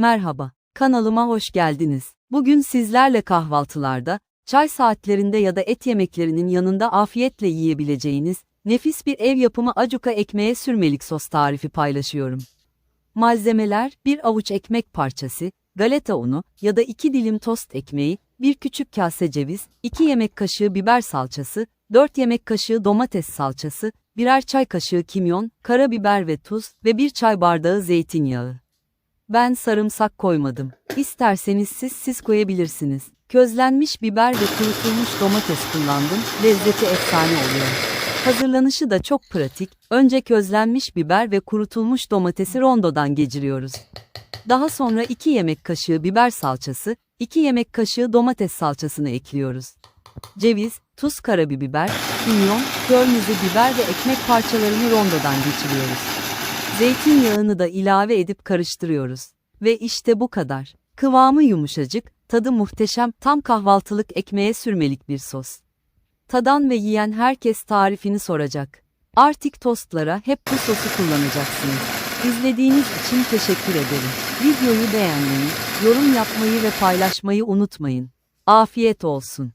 Merhaba, kanalıma hoş geldiniz. Bugün sizlerle kahvaltılarda, çay saatlerinde ya da et yemeklerinin yanında afiyetle yiyebileceğiniz, nefis bir ev yapımı acuka ekmeğe sürmelik sos tarifi paylaşıyorum. Malzemeler, bir avuç ekmek parçası, galeta unu ya da 2 dilim tost ekmeği, 1 küçük kase ceviz, 2 yemek kaşığı biber salçası, 4 yemek kaşığı domates salçası, birer çay kaşığı kimyon, karabiber ve tuz ve 1 çay bardağı zeytinyağı. Ben sarımsak koymadım. İsterseniz siz siz koyabilirsiniz. Közlenmiş biber ve kurutulmuş domates kullandım. Lezzeti efsane oluyor. Hazırlanışı da çok pratik. Önce közlenmiş biber ve kurutulmuş domatesi rondodan geçiriyoruz. Daha sonra 2 yemek kaşığı biber salçası, 2 yemek kaşığı domates salçasını ekliyoruz. Ceviz, tuz karabiber, kimyon, kırmızı biber ve ekmek parçalarını rondodan geçiriyoruz. Zeytinyağını da ilave edip karıştırıyoruz. Ve işte bu kadar. Kıvamı yumuşacık, tadı muhteşem, tam kahvaltılık ekmeğe sürmelik bir sos. Tadan ve yiyen herkes tarifini soracak. Artık tostlara hep bu sosu kullanacaksınız. İzlediğiniz için teşekkür ederim. Videoyu beğenmeyi, yorum yapmayı ve paylaşmayı unutmayın. Afiyet olsun.